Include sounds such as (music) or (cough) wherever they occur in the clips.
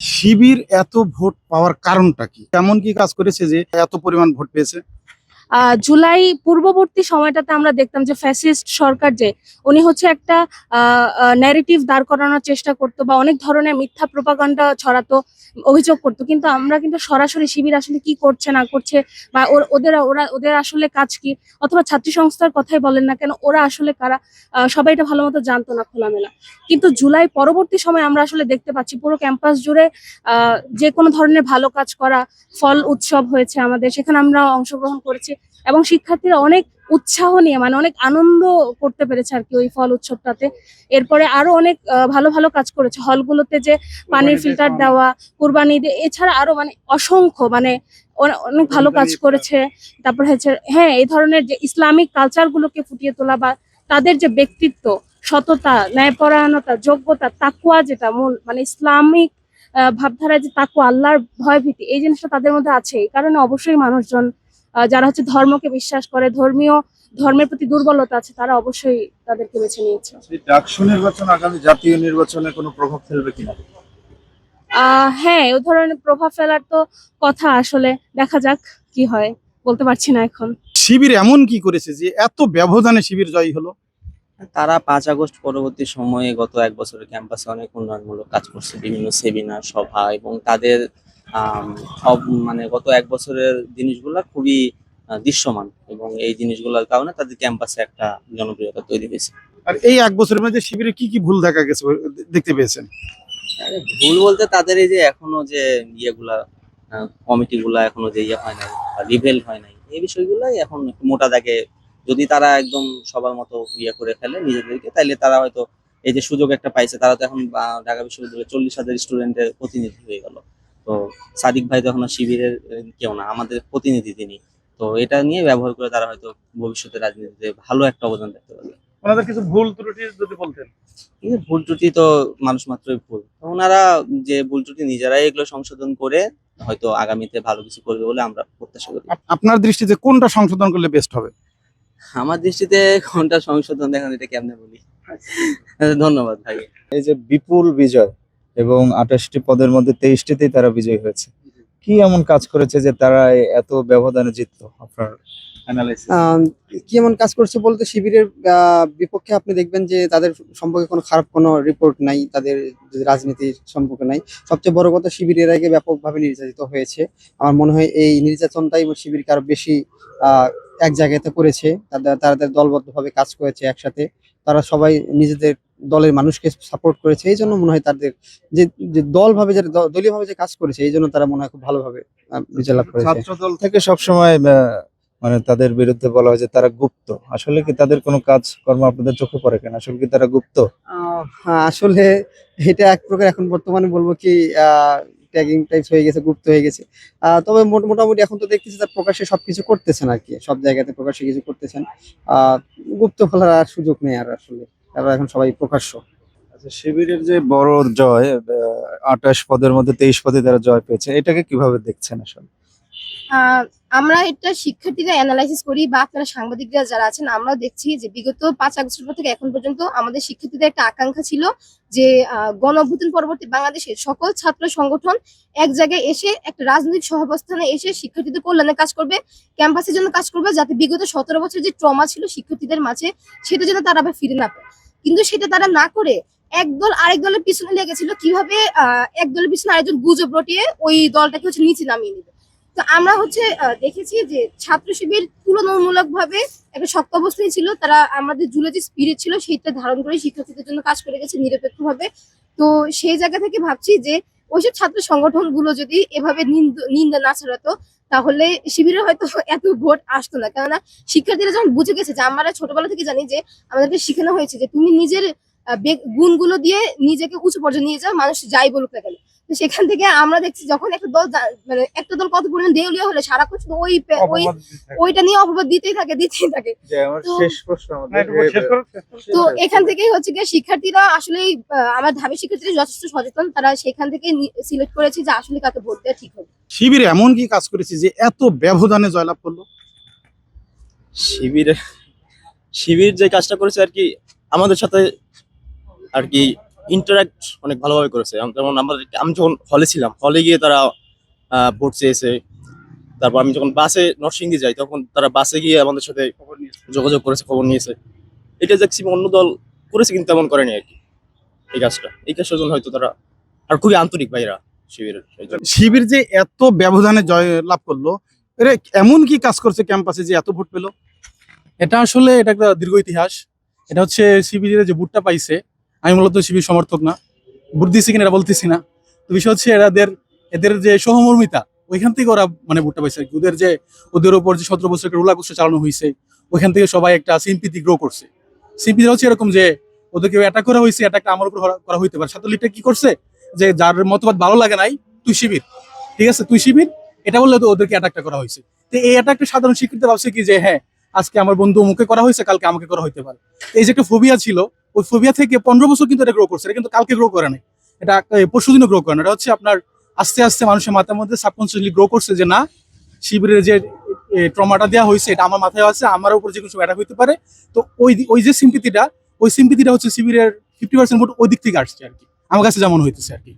শিবির এত ভোট পাওয়ার কারণটা কি? কেমন কি কাজ করেছে যে এত পরিমাণ ভোট পেয়েছে? জুলাই পূর্ববর্তী সময়টাতে আমরা দেখতাম যে ফ্যাসিস্ট সরকার যে, উনি হচ্ছে একটা ন্যারেটিভ দাঁড় করানোর চেষ্টা করতো বা অনেক ধরনের মিথ্যা প্রপাগান্ডা ছড়াতো, অভিযোগ করতো। কিন্তু আমরা কিন্তু সরাসরি শিবির আসলে কি করছে, না করছে, বা ওর- ওদের, ওরা, ওদের আসলে কাজ কি, অথবা ছাত্রী সংস্থার কথাই বলেন না কেন, ওরা আসলে কারা সবাই এটা ভালো মতো জানতো না খোলামেলা। কিন্তু জুলাই পরবর্তী সময় আমরা আসলে দেখতে পাচ্ছি পুরো ক্যাম্পাস জুড়ে যে কোনো ধরনের ভালো কাজ করা, ফল উৎসব হয়েছে আমাদের, সেখানে আমরা অংশগ্রহণ করেছি। এবং শিক্ষার্থীরা অনেক উৎসাহ নিয়ে মানে অনেক আনন্দ করতে পেরেছে আর কি ওই ফল উৎসবটাতে। এরপরে আরও অনেক ভালো ভালো কাজ করেছে। হলগুলোতে যে পানির ফিল্টার দেওয়া কুরবানি দিয়ে এছাড়া আরও মানে অসংখ্য মানে অনেক ভালো কাজ করেছে। তারপর হচ্ছে হ্যাঁ এই ধরনের যে ইসলামিক কালচার গুলোকে ফুটিয়ে তোলা বা তাদের যে ব্যক্তিত্ব সততা ন্যায়পরায়ণতা যোগ্যতা তাকুয়া যেটা মূল মানে ইসলামিক আহ, ভাবধারায় যে তাকুয়া আল্লাহর ভয়ভীতি এই জিনিসটা তাদের মধ্যে আছে এই কারণে অবশ্যই মানুষজন যারা হচ্ছে ধর্মকে বিশ্বাস করে ধর্মীয় ধর্মের প্রতি দুর্বলতা আছে তারা অবশ্যই তাদেরকে বেছে নিয়েছে। ডাকসু নির্বাচন আগামী জাতীয় নির্বাচনে কোনো প্রভাব ফেলবে কিনা? আহ হ্যাঁ ওই ধরনের প্রভাব ফেলার তো কথা আসলে দেখা যাক কি হয় বলতে পারছি না এখন। শিবির এমন কি করেছে যে এত ব্যবধানে শিবির জয়ী হলো? তারা পাঁচ আগস্ট পরবর্তী সময়ে গত এক বছরের ক্যাম্পাসে অনেক উন্নয়নমূলক কাজ করছে বিভিন্ন সেমিনার সভা এবং তাদের সব মানে গত এক বছরের জিনিসগুলা খুবই দৃশ্যমান এবং এই জিনিসগুলোর কারণে তাদের ক্যাম্পাসে একটা জনপ্রিয়তা তৈরি হয়েছে। আর এই এক বছরের মধ্যে শিবিরে কি কি ভুল দেখা গেছে দেখতে পেয়েছেন? ভুল বলতে তাদের এই যে এখনও যে ইয়েগুলা কমিটি গুলা এখনও যে ইয়ে হয় নাই বা লিভেল হয় নাই এই বিষয়গুলাই এখন একটু মোটা দাগে যদি তারা একদম সবার মতো ইয়ে করে ফেলে নিজেদেরকে তাইলে তারা হয়তো এই যে সুযোগ একটা পাইছে তারা তো এখন ঢাকা বিশ্ববিদ্যালয়ে চল্লিশ হাজার স্টুডেন্টের প্রতিনিধি হয়ে গেল। তো সাদিক ভাই তো এখন শিবিরের কেউ না আমাদের প্রতিনিধি তিনি। তো এটা নিয়ে ব্যবহার করে তারা হয়তো ভবিষ্যতে রাজনীতিতে ভালো একটা অবদান রাখতে পারবে। ওনাদের কিছু ভুল ত্রুটি যদি বলতেন। কিন্তু ভুল ত্রুটি তো মানুষ মাত্রই ভুল। ওনারা যে ভুল ত্রুটি নিজেরাই এগুলো সংশোধন করে হয়তো আগামীতে ভালো কিছু করবে বলে আমরা প্রত্যাশা করি। আপনার দৃষ্টিতে কোনটা সংশোধন করলে বেস্ট হবে? আমার দৃষ্টিতে কোনটা সংশোধন দেখেন এটা কেমনে বলি। ধন্যবাদ ভাই। এই যে বিপুল বিজয় এবং আঠাশটি পদের মধ্যে তেইশটিতেই তারা বিজয়ী হয়েছে। কি এমন কাজ করেছে যে তারা এত ব্যবধানে জিতলো আপনার কি এমন কাজ করছে বলতে শিবিরের বিপক্ষে আপনি দেখবেন যে তাদের সম্পর্কে কোনো খারাপ কোনো রিপোর্ট নাই, তাদের রাজনীতির সম্পর্কে নাই। সবচেয়ে বড় কথা শিবির এর আগে ব্যাপকভাবে নির্যাতিত হয়েছে। আমার মনে হয় এই নির্যাতনটাই শিবিরকে আরও বেশি এক জায়গাতে করেছে। তাদের তাদের দলবদ্ধভাবে কাজ করেছে একসাথে। তারা সবাই নিজেদের দলের মানুষকে সাপোর্ট করেছে এই জন্য মনে হয় তাদের যে যে দলভাবে যারা দলীয় ভাবে যে কাজ করেছে এই জন্য তারা মনে হয় খুব ভালোভাবে বিজয় লাভ করেছে। ছাত্র দল থেকে সবসময় মানে তাদের বিরুদ্ধে বলা হয় যে তারা গুপ্ত। আসলে কি তাদের কোনো কাজ কর্ম আপনাদের চোখে পড়ে কেন? আসলে কি তারা গুপ্ত? হ্যাঁ, আসলে এটা এক প্রকার এখন বর্তমানে বলব কি ট্যাগিং টাইপ হয়ে গেছে গুপ্ত হয়ে গেছে। তবে মোট- মোটামুটি এখন তো দেখতেছি তার প্রকাশ্যে সবকিছু করতেছেন আর কি সব জায়গাতে প্রকাশ্যে কিছু করতেছেন। আহ, গুপ্ত ফেলার আর সুযোগ নেই আর আসলে। তারা এখন সবাই প্রকাশ্য। আচ্ছা শিবিরের যে বড় জয় আঠাশ পদের মধ্যে তেইশ পদে তারা জয় পেয়েছে এটাকে কীভাবে দেখছেন আসলে? আহ, আমরা এটা শিক্ষার্থীরা অ্যানালাইসিস করি বা আপনারা সাংবাদিকরা যারা আছেন আমরা দেখছি যে বিগত পাঁচ আগস্টের পর থেকে এখন পর্যন্ত আমাদের শিক্ষার্থীদের একটা আকাঙ্ক্ষা ছিল যে আহ, গণ অভ্যুত্থান পরবর্তী বাংলাদেশের সকল ছাত্র সংগঠন এক জায়গায় এসে একটা রাজনৈতিক সহাবস্থানে এসে শিক্ষার্থীদের কল্যাণে কাজ করবে ক্যাম্পাসের জন্য কাজ করবে যাতে বিগত সতেরো বছর যে ট্রমা ছিল শিক্ষার্থীদের মাঝে সেটা যেন তারা আবার ফিরে না পায়। কিন্তু সেটা তারা না করে একদল আরেক দলের পিছনে লেগেছিল। কীভাবে এক দলের পিছনে আরেকজন গুজব রটিয়ে ওই দলটাকে হচ্ছে নিচে নামিয়ে নিবে? তো আমরা হচ্ছে দেখেছি যে ছাত্র শিবির তুলনামূলক ভাবে একটা শক্ত অবস্থায় ছিল। তারা আমাদের জুলে যে স্পিরিট ছিল সেইটা ধারণ করে শিক্ষার্থীদের জন্য কাজ করে গেছে নিরপেক্ষ ভাবে তো সেই জায়গা থেকে ভাবছি যে ওইসব ছাত্র সংগঠনগুলো যদি এভাবে নিন্দ- না ছড়াতো, তাহলে শিবিরে হয়তো (laughs) এত ভোট আসতো না। কেননা শিক্ষার্থীরা যখন বুঝে গেছে যে আমরা ছোটবেলা থেকে জানি যে আমাদেরকে শেখানো হয়েছে যে তুমি নিজের গুণগুলো দিয়ে নিজেকে উঁচু পর্যায়ে নিয়ে যাও, মানুষ যাই বলুক না কেন। সেখান থেকে আমরা দেখছি যখন একটা দল মানে একটা দল কত পরিমাণ দেউলিয়া হলে সারাক্ষণ শুধু ওই ওই ওইটা নিয়ে অপবাদ দিতেই থাকে দিতেই থাকে। তো- প্রশ্ন তো এখান থেকেই হচ্ছে গিয়ে শিক্ষার্থীরা আসলে আমার ধাবি শিক্ষার্থীরা যথেষ্ট সচেতন। তারা সেখান থেকে সিলেক্ট করেছে যে আসলে কাকে ভোট দেওয়া ঠিক হবে। শিবির এমন কি কাজ করেছে যে এত ব্যবধানে জয়লাভ করল? শিবিরে শিবির যে কাজটা করেছে আর কি আমাদের সাথে আর কি ইন্টারাক্ট অনেক ভালোভাবে করেছে। যেমন আমরা আমি যখন হলে ছিলাম হলে গিয়ে তারা আহ, ভোট চেয়েছে। তারপর আমি যখন বাসে নরসিংদী যাই তখন তারা বাসে গিয়ে আমাদের সাথে যোগাযোগ করেছে খবর নিয়েছে। এটা দেখছি অন্য দল করেছে কিন্তু তেমন করেনি আর কি এই কাজটা। এই কাজটার জন্য হয়তো তারা আর খুবই আন্তরিক ভাইরা শিবিরের জন্য। শিবির যে এত ব্যবধানে জয় লাভ করল এরা এমন কি কাজ করছে ক্যাম্পাসে যে এত ভোট পেল? এটা আসলে এটা একটা দীর্ঘ ইতিহাস। এটা হচ্ছে শিবিরের যে বুটটা পাইছে আমি মূলত শিবির সমর্থক না বুট দিয়েছি কিনা বলতেছি না। তো বিষয় হচ্ছে এরাদের, এদের যে সহমর্মিতা, ওইখান থেকে ওরা মানে বুটটা পাইছে। ওদের যে, ওদের উপর যে সতেরো বছর রোলা চালানো হয়েছে ওইখান থেকে সবাই একটা সিম্পিতি গ্রো করছে। সিম্পিতি হচ্ছে এরকম যে ওদেরকে অ্যাটাক করা হয়েছে অ্যাটাকটা আমার উপর করা- হইতে পারে। ছাত্রলীগটা কি করছে? যে, যার মতবাদ ভালো লাগে নাই, তুই শিবির। ঠিক আছে? তুই শিবির, এটা বললে তো ওদেরকে অ্যাটাকটা করা হয়েছে তো এই অ্যাটাকটা সাধারণ স্বীকৃতি ভাবছে কি যে হ্যাঁ আজকে আমার বন্ধু মুখে করা হয়েছে কালকে আমাকে করা হইতে পারে। এই যে একটা ফোবিয়া ছিল ওই ফোবিয়া থেকে পনেরো বছর কিন্তু এটা গ্রো করছে। এটা কিন্তু কালকে গ্রো করে নাই। এটা পরশু দিনও গ্রো করে না এটা হচ্ছে আপনার আস্তে আস্তে মানুষের মাথার মধ্যে সাবকনসিয়াসলি গ্রো করছে যে না শিবিরের যে ট্রমাটা দেওয়া হয়েছে এটা আমার মাথায় আছে আমার উপর যে কিছু অ্যাটাক হইতে পারে। তো ওই ওই যে সিম্পিতিটা ওই সিম্পিতিটা হচ্ছে শিবিরের ফিফটি পার্সেন্ট ভোট ওই দিক থেকে আসছে আর কি। আমার কাছে যেমন হইতেছে আর কি।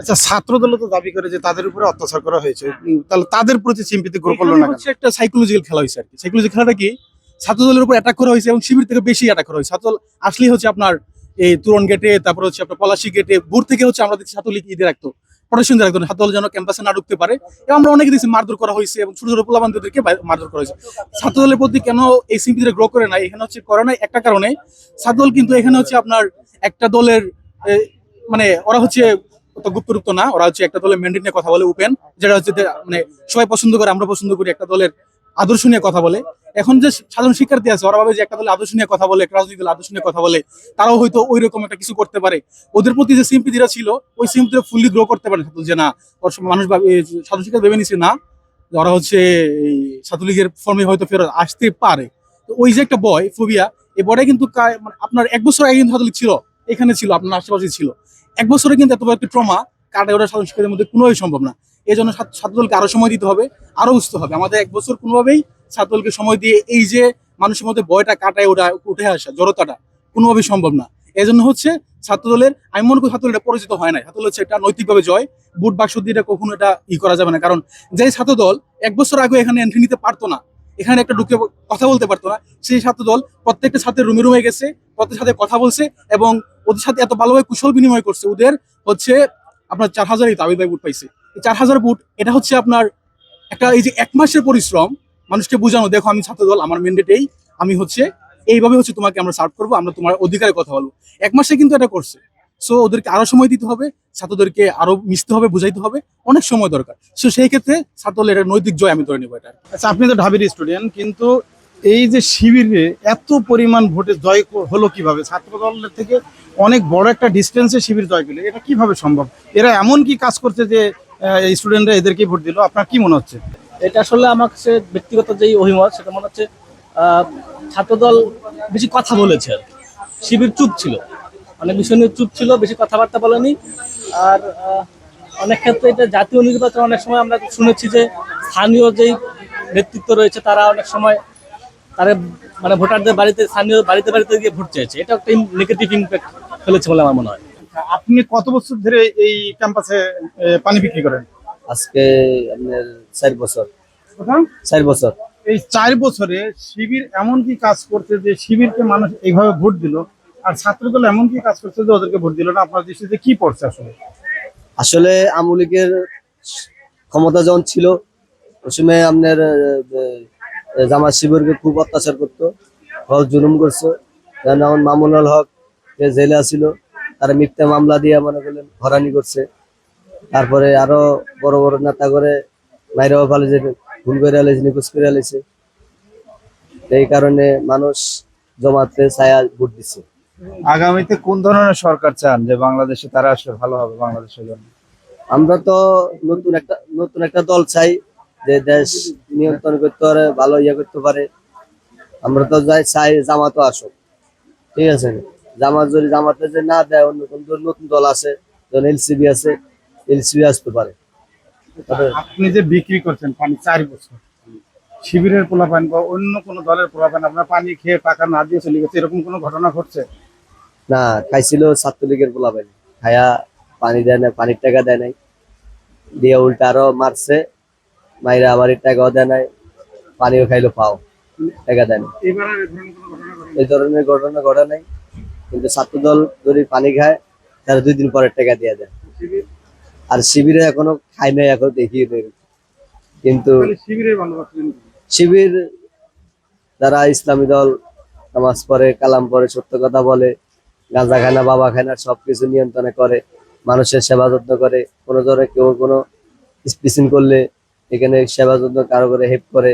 আচ্ছা ছাত্র দল তো দাবি করে যে তাদের উপরে অত্যাচার করা হয়েছে। তাহলে তাদের প্রতি সিম্পিতি গ্রো করল না হচ্ছে একটা সাইকোলজিক্যাল খেলা হয়েছে আর কি। সাইকোলজি খেলাটা কি? ছাত্র দলের উপর অ্যাটাক করা হয়েছে এবং শিবির থেকে বেশি অ্যাটাক করা হয়েছে। ছাত্রদল আসলেই হচ্ছে আপনার এই তুরন গেটে তারপর হচ্ছে আপনার পলাশি গেটে বুর থেকে হচ্ছে আমরা দেখছি ছাত্রলীগ ঈদের রাখতো দিয়ে রাখতো না। ছাত্র দল যেন ক্যাম্পাসে না ঢুকতে পারে। এবং আমরা অনেকে দেখছি মারধর করা হয়েছে এবং ছোট ছোট পোলাবান্ধবদেরকে মারধর করা হয়েছে। ছাত্র দলের প্রতি কেন এই গ্রো করে এখানে হচ্ছে করে একটা কারণে। ছাত্র দল কিন্তু এখানে হচ্ছে আপনার একটা দলের মানে ওরা হচ্ছে গুপ্তরুপ্ত না। ওরা হচ্ছে একটা দলের ম্যান্ডেট নিয়ে কথা বলে ওপেন যেটা হচ্ছে মানে সবাই পছন্দ করে, আমরা পছন্দ করি, একটা দলের আদর্শ নিয়ে কথা বলে। এখন যে সাধারণ শিক্ষার্থী আছে, ওরা ভাবে যে একটা দলের আদর্শ নিয়ে কথা বলে, একটা রাজনৈতিক আদর্শ নিয়ে কথা বলে, তারাও হয়তো ওই রকম একটা কিছু করতে পারে। ওদের প্রতি যে সিম্পিতিটা ছিল, ওই সিম্পিতিটা ফুললি গ্রো করতে পারে। যে না, ওর মানুষ সাধারণ শিক্ষা ভেবে নিছে না ওরা হচ্ছে এই ছাত্রলীগের ফর্মে হয়তো ফেরত আসতে পারে। তো ওই যে একটা বয় ফোবিয়া এই বয়টা কিন্তু মানে আপনার এক বছর আগে কিন্তু ছাত্রলীগ ছিল, এখানে ছিল, আপনার আশেপাশে ছিল। এক বছরে কিন্তু এত বড় একটা ট্রমা কাটায় ওরা সাধারণ মধ্যে কোনোই সম্ভব না। এই জন্য ছাত্র- ছাত্রদলকে আরও সময় দিতে হবে, আরও বুঝতে হবে। আমাদের এক বছর কোনোভাবেই ছাত্রদলকে সময় দিয়ে এই যে মানুষের মধ্যে ভয়টা কাটায় ওটা উঠে আসা, জড়তাটা কোনোভাবেই সম্ভব না। এই জন্য হচ্ছে ছাত্রদলের, আমি মনে করি ছাত্রদল এটা পরিচিত হয় না ছাত্রদল হচ্ছে এটা নৈতিকভাবে জয়। বুট বাক্স দিয়ে এটা কখনো এটা ই করা যাবে না। কারণ যে ছাত্রদল এক বছর আগে এখানে এন্ট্রি নিতে পারতো না, এখানে একটা ঢুকে কথা বলতে পারতো না, সেই ছাত্রদল প্রত্যেকটা ছাত্রের রুমে রুমে গেছে, প্রত্যেকের সাথে কথা বলছে এবং ওদের সাথে এত ভালোভাবে কুশল বিনিময় করছে। ওদের হচ্ছে আপনার চার হাজারই তাবিদ ভাই বুট পাইছে। চার হাজার বুট এটা হচ্ছে আপনার একটা এই যে এক মাসের পরিশ্রম মানুষকে বোঝানো, দেখো, আমি ছাত্রদল, আমার ম্যান্ডেটেই আমি হচ্ছে, এইভাবে হচ্ছে তোমাকে আমরা সার্ভ করব, আমরা তোমার অধিকারে কথা বলব। এক মাসে কিন্তু এটা করছে। সো ওদেরকে আরও সময় দিতে হবে, ছাত্রদেরকে আরও মিশতে হবে, বুঝাইতে হবে, অনেক সময় দরকার। সো সেই ক্ষেত্রে ছাত্রদলের একটা নৈতিক জয় আমি ধরে নেব এটা আচ্ছা আপনি তো ঢাবির স্টুডেন্ট কিন্তু এই যে শিবিরে এত পরিমাণ ভোটে জয় হলো কীভাবে? ছাত্র দলের থেকে অনেক বড় একটা ডিস্টেন্সে শিবির জয় পেলে, এটা কীভাবে সম্ভব? এরা এমন কি কাজ করছে যে স্টুডেন্টরা এদেরকে ভোট দিল? আপনার কি মনে হচ্ছে? এটা আসলে আমার কাছে ব্যক্তিগত যেই অভিমত, সেটা মনে হচ্ছে ছাত্রদল বেশি কথা বলেছে আর শিবির চুপ ছিল। অনেক বিষয় নিয়ে চুপ ছিল, বেশি কথাবার্তা বলেনি। আর অনেক ক্ষেত্রে এটা জাতীয় নির্বাচন, অনেক সময় আমরা শুনেছি যে স্থানীয় যেই নেতৃত্ব রয়েছে, তারা অনেক সময় তারা মানে ভোটারদের বাড়িতে, স্থানীয় বাড়িতে বাড়িতে গিয়ে ভোট চেয়েছে এটা একটা নেগেটিভ ইম্প্যাক্ট ফেলেছে বলে আমার মনে হয়। আপনি কত বছর ধরে এই ক্যাম্পাসে পানি বিক্রি করেন? আজকে আপনার চার বছর। চার বছর। এই চার বছরে শিবির এমন কি কাজ করছে যে শিবিরকে মানুষ এইভাবে ভোট দিল? আর ছাত্রদল এমন কি কাজ করছে যে ওদেরকে ভোট দিল না? আপনার দৃষ্টিতে কি পড়ছে আসলে? আসলে আমলিকের ক্ষমতা যখন ছিল ওই সময় আপনার জামাত শিবিরকে খুব অত্যাচার করতো জুলুম করছে। যেমন মামুনুল হক যে জেলে ছিল তারা মিথ্যা মামলা দিয়ে মনে করলেন হরানি করছে। তারপরে আরও বড় বড় নেতা করে মাইরাও ফেলে যে ভুল করে আলেছে নিখোঁজ করে আলেছে এই কারণে মানুষ জমাতে ছায়া ভোট দিচ্ছে আগামীতে কোন ধরনের সরকার চান যে বাংলাদেশে তারা আসলে ভালো হবে বাংলাদেশের জন্য? আমরা তো নতুন একটা নতুন একটা দল চাই যে দেশ নিয়ন্ত্রণ করতে পারে ভালো ইয়ে করতে পারে। আমরা তো যাই চাই জামাতও আসুক। ঠিক আছে? জামাত যদি জামাতে যদি না দেয় অন্য কোন নতুন দল আছে যেমন এলসিবি আছে এলসিবি আসতে পারে। আপনি যে বিক্রি করছেন পানি চার বছর শিবিরের পোলাপান বা অন্য কোনো দলের পোলাপান আপনার পানি খেয়ে টাকা না দিয়ে চলে গেছে এরকম কোনো ঘটনা ঘটছে? না খাইছিল ছাত্রলীগের খায়া পানি দেয় না পানির টাকা দেয় নাই। দিয়ে উল্টা আরও মারছে মাইরা আবার টাকাও দেয় নাই পানিও খাইলো পাও টাকা দেয় না? এই ধরনের ঘটনা ঘটে নাই কিন্তু ছাত্রদল যদি পানি খায় তারা দুই দিন পরে টাকা দিয়ে দেয়। আর শিবিরে এখনও খাই নাই এখন দেখিয়ে দেয় কিন্তু শিবির যারা ইসলামী দল নামাজ পড়ে কালাম পড়ে সত্য কথা বলে গাঁজা খায় না বাবা খায় না সবকিছু নিয়ন্ত্রণে করে মানুষের সেবা যত্ন করে কোনো ধরনের কেউ কোনো স্পিচিং করলে এখানে সেবা যত্ন কারও করে হেল্প করে।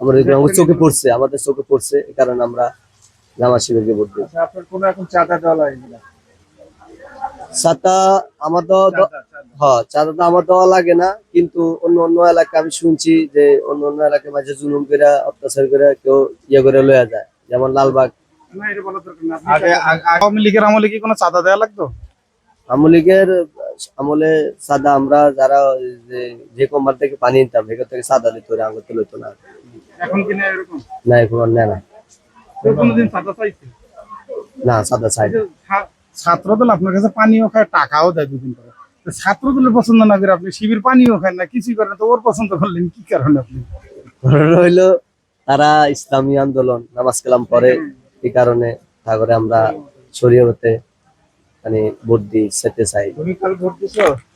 আমার চোখে পড়ছে আমাদের চোখে পড়ছে এই কারণে আমরা জামা শিবিরকে ভোট দিই। আচ্ছা আপনার কোনো এখন চাঁদা দেওয়া লাগে না ছাতা আমার তো হ্যাঁ তো আমার দেওয়া লাগে না কিন্তু অন্য অন্য এলাকা আমি শুনছি যে অন্য অন্য এলাকায় মাঝে জুলুম করে অত্যাচার করে কেউ ইয়ে করে লয়ে যায় যেমন লালবাগ। আওয়ামী লীগের আমলে কি কোনো চাঁদা দেওয়া লাগতো? আমলিগের আমলে সাদা আমরা যারা যে যে কোম্পানি থেকে পানি নিতাম থেকে সাদা দিত আঙুল তুলতো না। এখন কি না এরকম? না এখন নেয় না। কেউ কোনোদিন চাঁদা চাইছে? না সাদা চাই ছাত্রদল আপনার কাছে পানিও খায় টাকাও দেয় দুদিন পরে। ছাত্রদলের পছন্দ না করে আপনি শিবির পানিও খান না কিছুই করেন না, তো ওর পছন্দ করলেন কি কারণে আপনি? রইল হইল তারা ইসলামী আন্দোলন নামাজ কালাম পরে এই কারণে তারপরে আমরা হতে মানে ভোট দিই সেতে চাই। তুমি কাল ভোট দিছো?